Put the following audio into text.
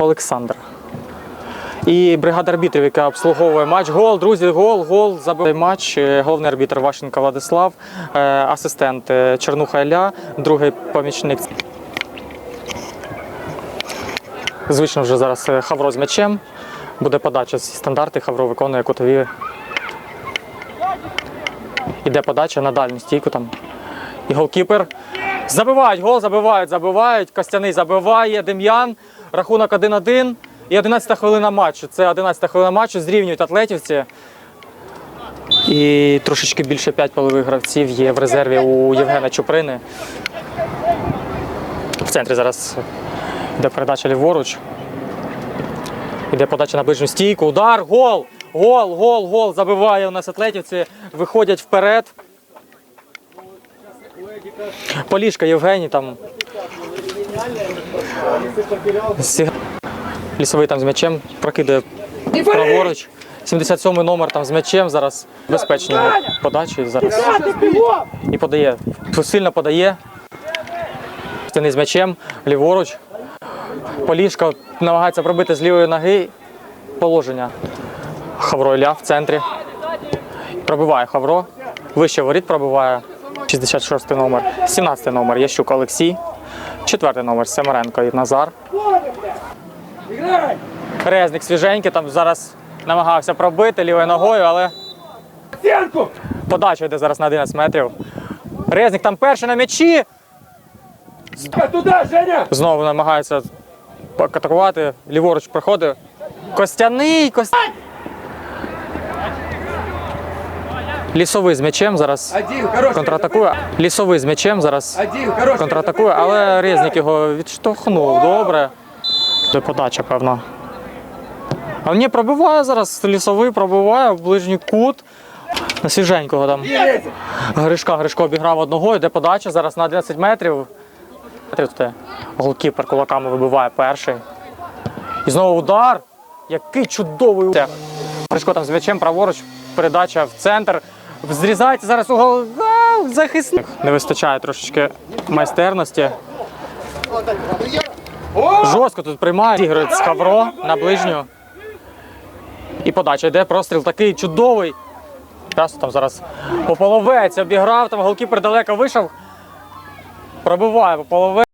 Олександр. І бригада арбітрів, яка обслуговує матч. Гол, друзі, гол, гол. Забив матч. Е, Головний арбітр Ващенко Владислав, е, асистент е, Чернуха Ілля, другий помічник. Звично вже зараз Хавро з м'ячем. Буде подача зі стандарти. Хавро виконує кутові. Іде подача на дальню стійку там. І голкіпер. Забивають, гол забивають, забивають. Костяний забиває, Дем'ян. Рахунок 1-1. І 11 хвилина матчу. Це 11 хвилина матчу. Зрівнюють атлетівці. І трошечки більше 5 полових гравців є в резерві у Євгена Чуприни. В центрі зараз йде передача ліворуч. Іде подача на ближню стійку. Удар, гол! Гол, гол, гол. Забиває у нас атлетівці. Виходять вперед. Полішка Євгеній там. Лісовий там з м'ячем прокидає праворуч. 77 номер там з м'ячем зараз безпечні подачі зараз. І подає. Сильно подає. Стіни з м'ячем, ліворуч. Полішка намагається пробити з лівої ноги. Положення. Хавро Ілля в центрі. Пробиває Хавро. Вище воріт пробиває. 66 номер. 17 номер Ящук Олексій. Четвертий номер Семеренко і Назар. Резник свіженький, там зараз намагався пробити лівою ногою, але подача йде зараз на 11 метрів. Резник там перший на м'ячі. Знову намагається атакувати. Ліворуч проходить. Костяний, Костяний. Лісовий з м'ячем зараз контратакує. Лісовий з м'ячем зараз контратакує, але Резник його відштовхнув. Добре. Це подача, певно. А ні, пробиває зараз. Лісовий пробиває в ближній кут. На свіженького там. Гришка, Гришко обіграв одного, йде подача зараз на 11 метрів. Голкіпер кулаками вибиває перший. І знову удар. Який чудовий удар. Гришко там з м'ячем праворуч, передача в центр. Зрізається зараз у. А, Захисник. Не вистачає трошечки майстерності. Жорстко тут приймає. Зіграють з Хавро на ближню. І подача йде простріл такий чудовий. Часто там зараз Пополовець обіграв, там голкіпер далеко вийшов. Пробиває Пополовець.